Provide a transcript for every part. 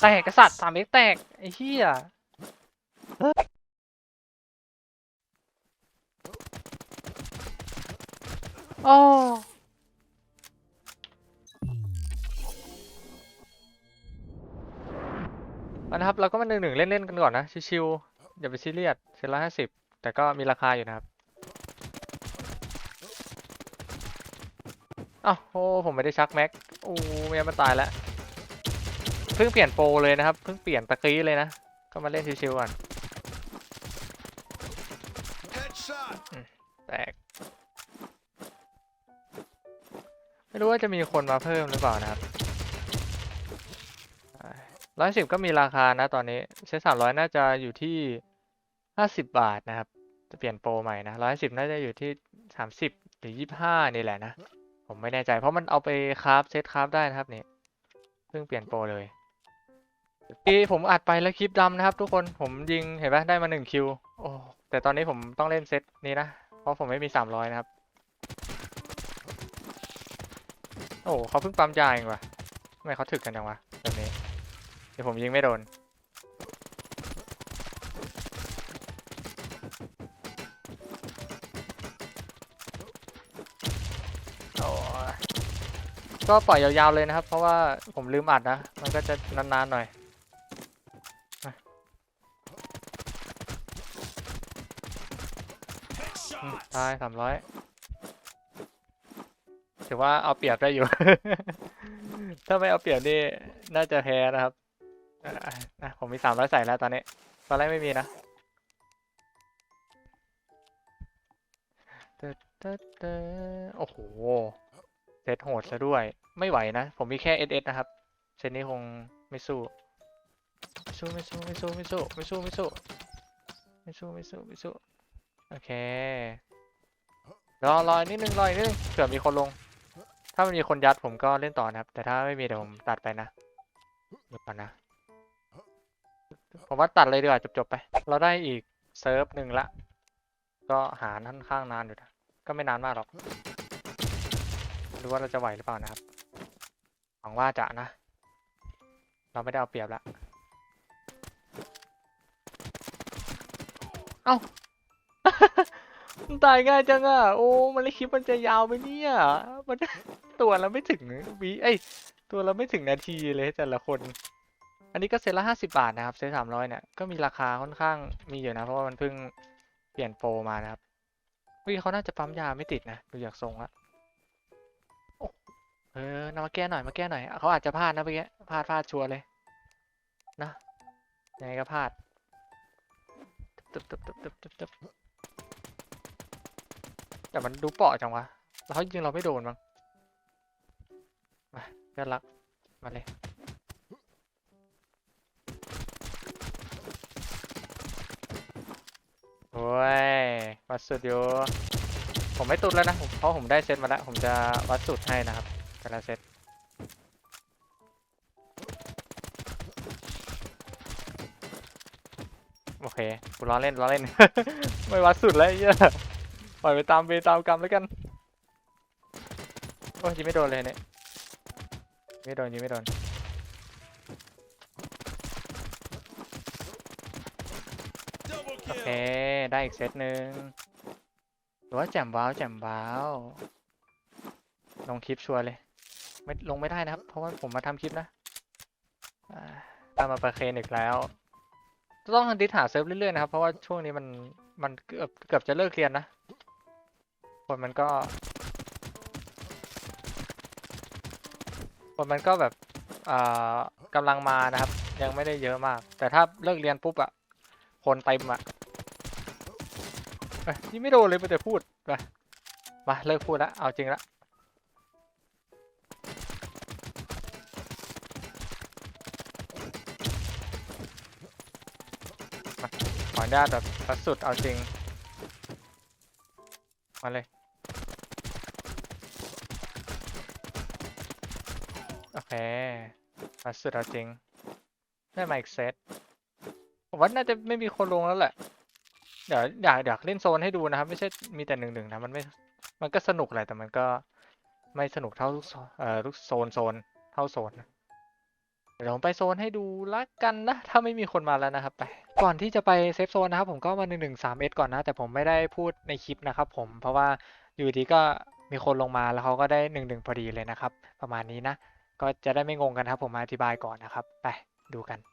แตกกระสัตว์สามเอ็กแตก ไอ้เหี้ยโอ้อานะครับ เราก็มาหนึ่งหนึ่งเล่น ๆ กันก่อนนะ ชิวๆอย่าไปซีเรียสเซตละห้าสิบแต่ก็มีราคาอยู่นะครับอ้าวโอ้ผมไม่ได้ชักแม็ก โอ้ไม่งั้นมันตายแล้ว พิ่งเปลี่ยนโปรเลยนะครับ เพิ่งเปลี่ยนตะกี้เลยนะ ก็มาเล่นชิวๆก่อนแตก ไม่รู้ว่าจะมีคนมาเพิ่มหรือเปล่านะครับร้อยสิบก็มีราคานะตอนนี้เซตสามร้อยน่าจะอยู่ที่ห้าสิบบาทนะครับ จะเปลี่ยนโปรใหม่นะร้อยสิบน่าจะอยู่ที่สามสิบหรือยี่ห้านี่แหละนะ ผมไม่แน่ใจเพราะมันเอาไปคราฟเซตคราฟได้นะครับนี่เพิ่งเปลี่ยนโปรเลย ทีผมอัดไปแล้วคลิปดำนะครับ ทุกคนผมยิงเห็นไหมได้มาหนึ่งคิวโอ้แต่ตอนนี้ผมต้องเล่นเซตนี้นะ เพราะผมไม่มีสามร้อยนะครับ โอ้เขาเพิ่งปั๊มยาเองว่ะทำไมเขาถึกกันจังวะแบบนี้ เดี๋ยวผมยิงไม่โดนก็ปล่อยยาวๆเลยนะครับ เพราะว่าผมลืมอัดนะ มันก็จะนานๆหน่อย ตายสามร้อยถือว่าเอาเปรียบได้อยู่ ถ้าไม่เอาเปรียบนี่น่าจะแพ้นะครับนะผมมีสามร้อยใส่แล้วตอนนี้ ตอนแรกไม่มีนะโอ้โห เซตโหดซะด้วย ไม่ไหวนะ ผมมีแค่เอสเอสนะครับ เซตนี้คงไม่สู้ ไม่สู้ไม่สู้ไม่สู้ไม่สู้ไม่สู้ไม่สู้ไม่สู้ไม่สู้ไม่สู้โอเค รอรออนิดนึงรออีกนิดนึงเผื่อมีคนลง ถ้ามันมีคนยัดผมก็เล่นต่อนะครับ แต่ถ้าไม่มีเดี๋ยวผมตัดไปนะเดี๋ยวก่อนนะ ผมว่าตัดเลยดีกว่าจบๆไป เราได้อีกเซิร์ฟหนึ่งละ ก็หาค่อนข้างนานอยู่นะ ก็ไม่นานมากหรอกดูว่าเราจะไหวหรือเปล่านะครับ หวังว่าจะนะ เราไม่ได้เอาเปรียบละ เอ้า ตายง่ายจังอะ โอ้ มันเลยคลิปมันจะยาวไปเนี่ย มันตัวเราไม่ถึงวิเอ้ยตัวเราไม่ถึงนาทีเลยแต่ละคน อันนี้ก็เซตละห้าสิบาทนะครับ เซตสามร้อยเนี่ย ก็มีราคาค่อนข้างมีอยู่นะ เพราะว่ามันเพิ่งเปลี่ยนโปรมานะครับเฮ้ยเขาน่าจะปั๊มยาไม่ติดนะ ดูจากทรงละโอ้เออนำมาแก้หน่อย มาแก้หน่อย เขาอาจจะพลาดนะเมื่อกี้ พลาดพลาดชัวร์เลย นะ ยังไงก็พลาดตึ๊บตึ๊บตึบตึบตึบตึบ แต่มันดูเปราะจังวะแล้วเขายิงเราไม่โดนมั้งมาเพื่อนรัก มาเลย โอ้ย วัดสุดอยู่ผมไม่ตุนแล้วนะ เพราะผมได้เซตมาแล้ว ผมจะวัดสุดให้นะครับแต่ละเซตโอเคกูล้อเล่นล้อเล่น ไม่วัดสุดแล้วเหี้ย ปล่อยไปตามเวตามกรรมแล้วกัน โอ้ยยิงไม่โดนเลยเนี่ยไม่โดนยิงไม่โดนโอเค ได้อีกเซตหนึ่งหรือว่าแจมว้าวแจมว้าว ลงคลิปชัวร์เลย ไม่ลงไม่ได้นะครับ เพราะว่าผมมาทำคลิปนะตามมาประเคนอีกแล้ว ต้องดิสหาเซิร์ฟเรื่อยๆนะครับ เพราะว่าช่วงนี้มันมันเกือบเกือบจะเลิกเรียนนะ คนมันก็ คนมันก็แบบอ่ากำลังมานะครับ ยังไม่ได้เยอะมาก แต่ถ้าเลิกเรียนปุ๊บอะคนเต็มอะเอ้ยนี่ไม่โดนเลยแต่พูดไปมาเลิกพูดล้วเอาจริงละมาขออนุญาตแบบสุดเอาจริง มาเลย แคมาสุดจริง ได้มาอีกเซตว่าน่าจะไม่มีคนลงแล้วแหละ เดี๋ยวอยากอยากเล่นโซนให้ดูนะครับ ไม่ใช่มีแต่หนึ่งหนึ่งนะมันไม่ มันก็สนุกแหละแต่มันก็ไม่สนุกเท่าลูกโซนเอ่อลูกโซนโซนเท่าโซนเดี๋ยวผมไปโซนให้ดูละกันนะ ถ้าไม่มีคนมาแล้วนะครับไปก่อนที่จะไปเซฟโซนนะครับผมก็มา1 1 3 s ก่อนนะ แต่ผมไม่ได้พูดในคลิปนะครับผมเพราะว่าอยู่ดีก็มีคนลงมาแล้วเขาก็ได้1 1พอดีเลยนะครับ ประมาณนี้นะ ก็จะได้ไม่งงกันครับ ผมอธิบายก่อนนะครับ ไปดูกัน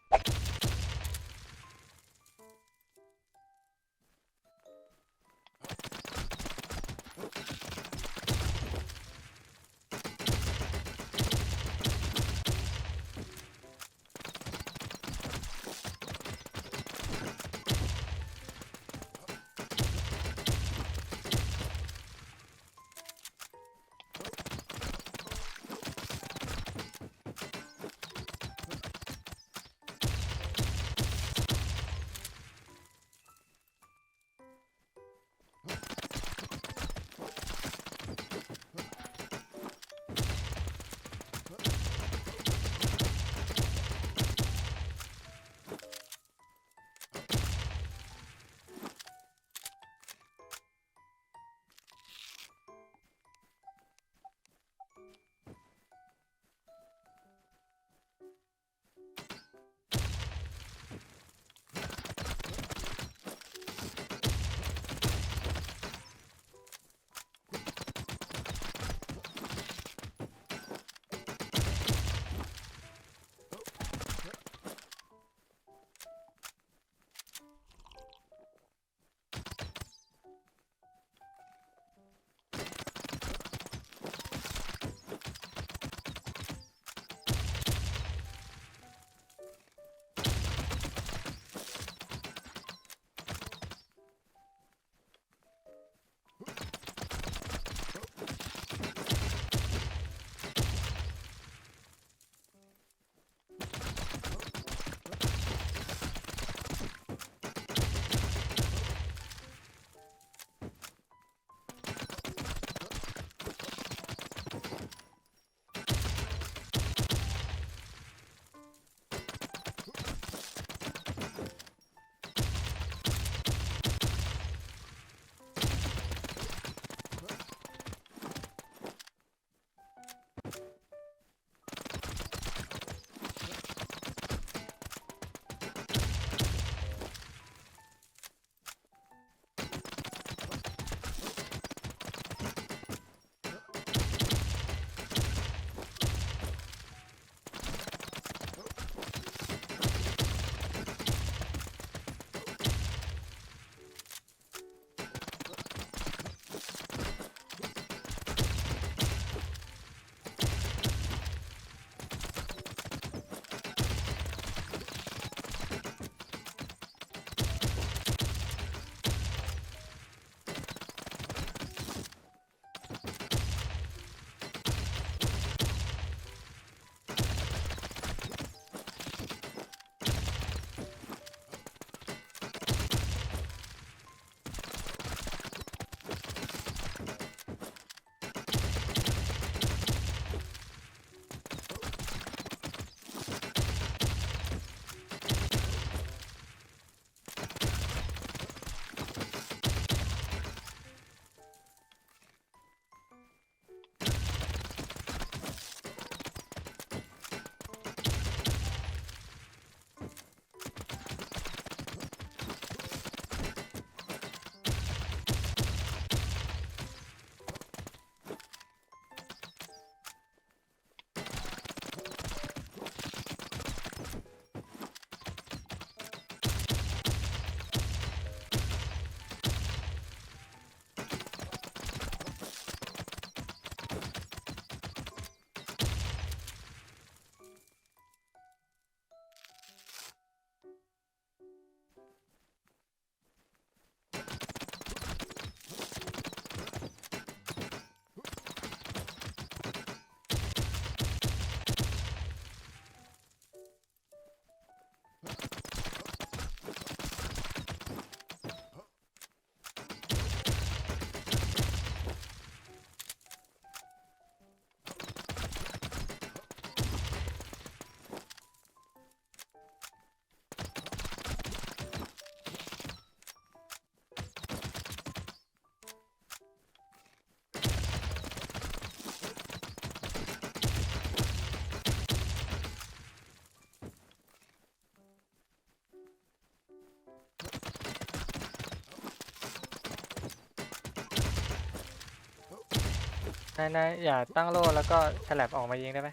นายนายอย่าตั้งโล่แล้วก็ฉลับออกมายิงได้ไหม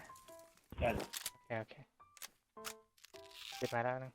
ได้ โอเคโอเคปิดมาแล้วนึง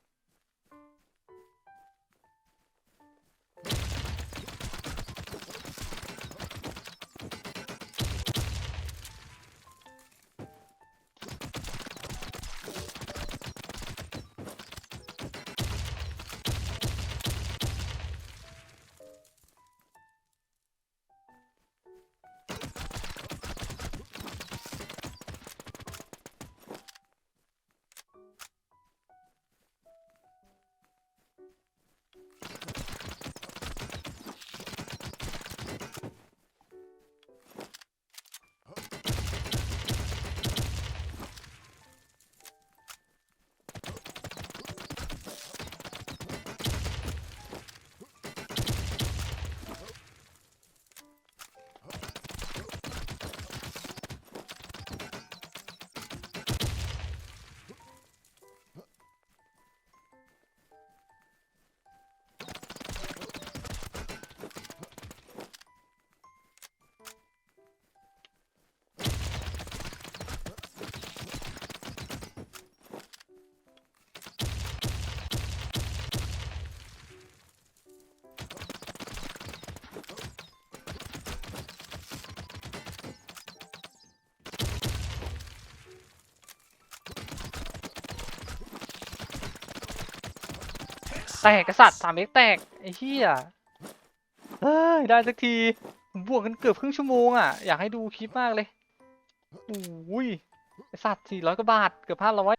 แตกกษัตริย์สามเอ็กแตก ไอ้เหี้ยเอ้ยได้สักทีบวกกันเกือบครึ่งชั่วโมงอะ อยากให้ดูคลิปมากเลยโอ้ยสัตว์สี่ร้อยกว่าบาท เกือบห้าร้อย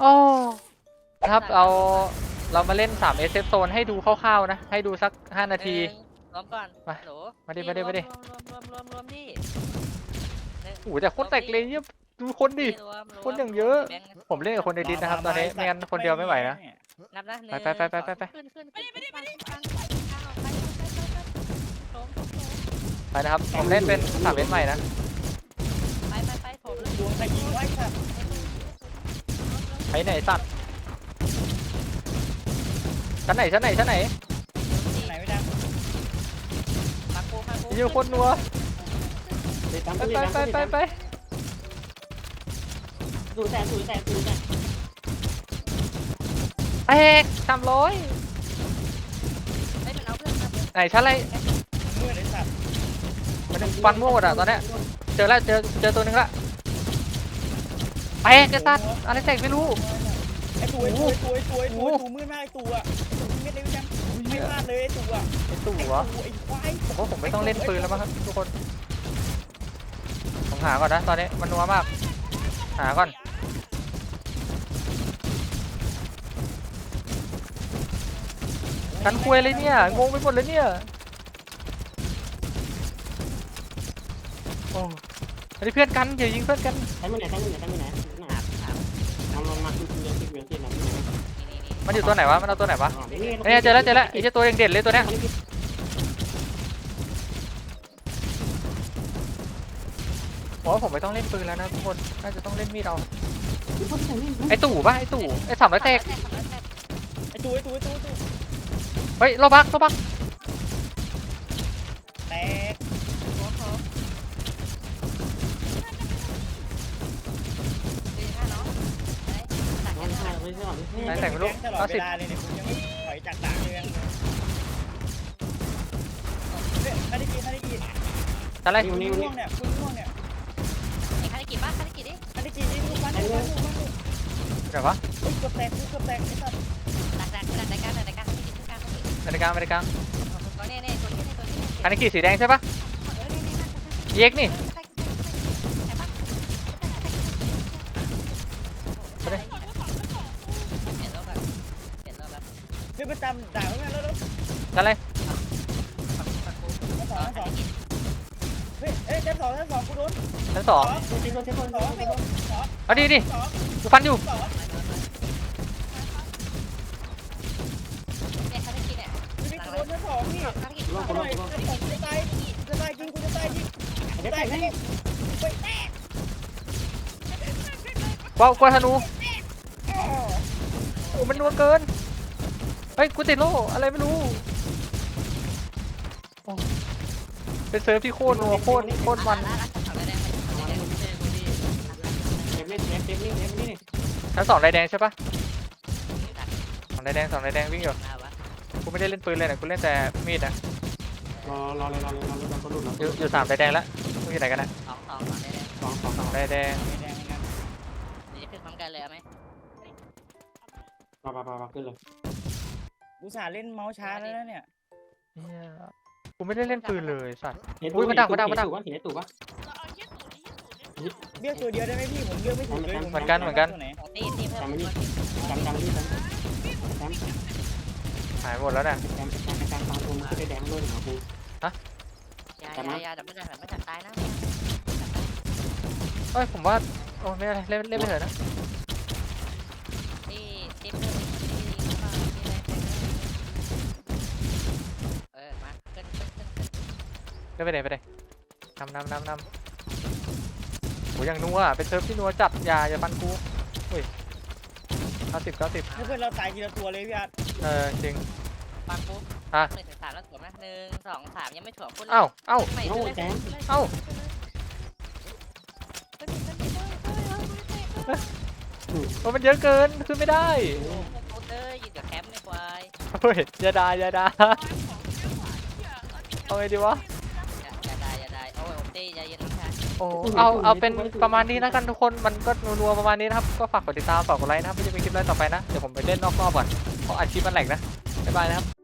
โอ้ครับเราเรามาเล่น3 s เซฟโซนให้ดูคร่าวๆนะ ให้ดูสัก 5 นาที รวมก่อนมาหมาดิมาดิมาดิรวมรวมรวมรวมโอ้แต่คนแตกเลยเนี่ยดูคนดิคนอย่างเยอะผมเล่นกับคนในดินนะครับตอนนี้ไม่งั้นคนเดียวไม่ไหวนะไปไปไปไปไปไปไปนะครับ ผมเล่นเป็น3 s ใหม่นะไปไปไปไปไปไปไปไปไปไปไปไไปไหนสัตว์ชั้นไหนชั้นไหนชั้นไหนไหนไม่ได้มาโกมาโกยิงคตนัวไปไปไปไปไปดูแสนดูแสนดูแสนแตกสามร้อยไหนชั้นอะไรมันฟันม่วหมดอะตอนเนี้ยเจอแล้วเจอเจอตัวนึงละ แปลกไอ้สัตว์อะไรแตกไม่รู้ ไอ้ตัวไอ้ตัวไอ้ตัวไอ้ตัวไอ้ตัวไอ้ตัวมืดมากไอ้ตัวไอ้ตัวเม็ดเล็กจังไม่พลาดเลยไอ้ตัวไอ้ตู่ไอ้เหรอตัวไอ้ควายผมว่าผมไม่ต้องเล่นปืนแล้วมั้งครับทุกคน ผมหาก่อนนะตอนนี้มันนัวมาก หาก่อน กันคุยเลยเนี่ย งงไปหมดเลยเนี่ย โอ้อันนี้เพื่อนกันอย่ายิงเพื่อนกันใช้มือไหนใช้มือไหนใช้มือไหน มันอยู่ตัวไหนวะ มันเอาตัวไหนวะอ๋อนี่เนี่ยเจอแล้วเจอแล้วไอ้เจ้าตัวเด่นๆเลยตัวเนี้ยผมว่าผมไม่ต้องเล่นปืนแล้วนะทุกคน น่าจะต้องเล่นมีดเอาไอ้ตู่ปะไอ้ตู่ไอ้สามร้อยแตกไอ้ตัวไอ้ตัวไอ้ตัวไอ้ตัวเฮ้ยโลบักโลบัก แตก หัวเขาดีค่ะน้องไหนตัด ไม่กันใช่ค่ะไม่ใช่ไม่ไหนใช่แต่งไม่รู้ตลอดเก้าเวสิบลาเลยเนี่ยผมยังไม่ถอยจากด่านเลยยังเฮ้ยคาดิกีคาดิกีอะไรคุณม่วงเนี่ยคุณม่วงเนี่ยไอ้คาริกิบ้าคาริกิดิคาดิกีนี่ลูกมันลูกมันลูกมันลูกเดี๋ยววะเฮ้ยเกือบแตกเกือบแตกไอ้สัตว์ดักดักดักดักดักดักดักคาริกิคาริกินาฬิกานาฬิกาตัวนี้นี่ตัวนี้นี่ตัวนี้อันนี้กี่สีแดงใช่ปะเออนี่นี่นั่นเย็กนี่ ใช่ปะเห็นแล้วแบบเห็นแล้วแบบ เฮ้ยไปตามด่านแล้วไงแล้วแล้วอะไรสองสองเฮ้ยเฮ้ยชั้นสองชั้นสองกูโดนชั้นสองตัวที่ตัวที่ตัวสองไม่โดนสองเอาดิดิสองกูฟันอยู่สองเนี่ยคาริกิเนี่ยนี่กูโดนชั้นสองนี่คาริกิลงทำลไมงลงชั้นสองจะตายจะตายจริงกูจะตายจริงได้ตายได้จริงไปแตกกวาวกวาธนูโอ้มันนัวเกิน เฮ้ยกูติดโล่อะไรไม่รู้โอ้เป็นเซิร์ฟที่โคตรนัวโคตรโคตรมันเต็มเล่นเต็มเต็มนี่เต็มนี่ชั้นสองได้แดงใช่ปะสองได้แดงสองได้แดงวิ่งอยู่กูไม่ได้เล่นปืนเลยนะกูเล่นแต่มีดนะรอรอเลยรอเลยรอเลยรอก็รุดแล้วอยู่อยู่สามได้แดงแล้วมึงอยู่ไหนกันนะสองสองสองได้เลยสองสองสองได้แดงไม่แดงงั้นนี่จะขึ้นพร้อมกันเลยเอาไหมปาปาปาปาขึ้นเลย อุตส่าห์เล่นเมาส์ช้าแล้วนะเนี่ยเนี่ยกูไม่ได้เล่นปืนเลยสัตว์ เห็นตู่ว่าเห็นตู่ว่าเรียกตัวเดียวได้ไหมพี่ผมเลือกไม่ถูกเลยเหมือนกันเหมือนกัน ตัวไหตีตีเพิ่มจำจำที่จำจำหายหมดแล้วเนี่ย จำจำจำตามตัวมันก็ได้แดงด้วยเหรอกูยายายาดับไม่ได้ไม่จับตายนะเอ้ยผมว่า โอ้ไม่เป็นไรเล่นเล่นไปเถอะนะ ตีตีเพิ่มตีเข้ามาตีอะไรเออมาขึ้นขึ้นขึ้นขึ้น เล่นไปไหนไปไหนนำนำนำนำโหยังนัวเป็นเซิร์ฟที่นัวจัดอย่าอย่าปันกูอุ้ยเก้าสิบเก้าสิบถ้าเพื่อนเราตายทีละตัวเลยพี่อาร์ตเออจริง ปังปุ๊บอะ หนึ่งถึงสามแล้วถ่วงนะหนึ่งสองสามยังไม่ถ่วงพูดเอ้าเอ้า ไม่โอ้เลยแดงเอ้า โอ้มันเยอะเกินขึ้นไม่ได้พูดเลยยืนกับแคมป์ไม่ควายเฮ้ยอย่าด่าอย่าด่าเอาไงดีวะ โอ้เอาเอาเป็นประมาณนี้แล้วกันทุกคนมันก็นัวๆประมาณนี้นะครับก็ฝากกดติดตามฝากกดไลค์นะครับไม่จะมีคลิปอะไรต่อไปนะเดี๋ยวผมไปเล่นนอกรอบก่อนเพราะอาชีพมันแหลกนะบ๊ายบายนะครับ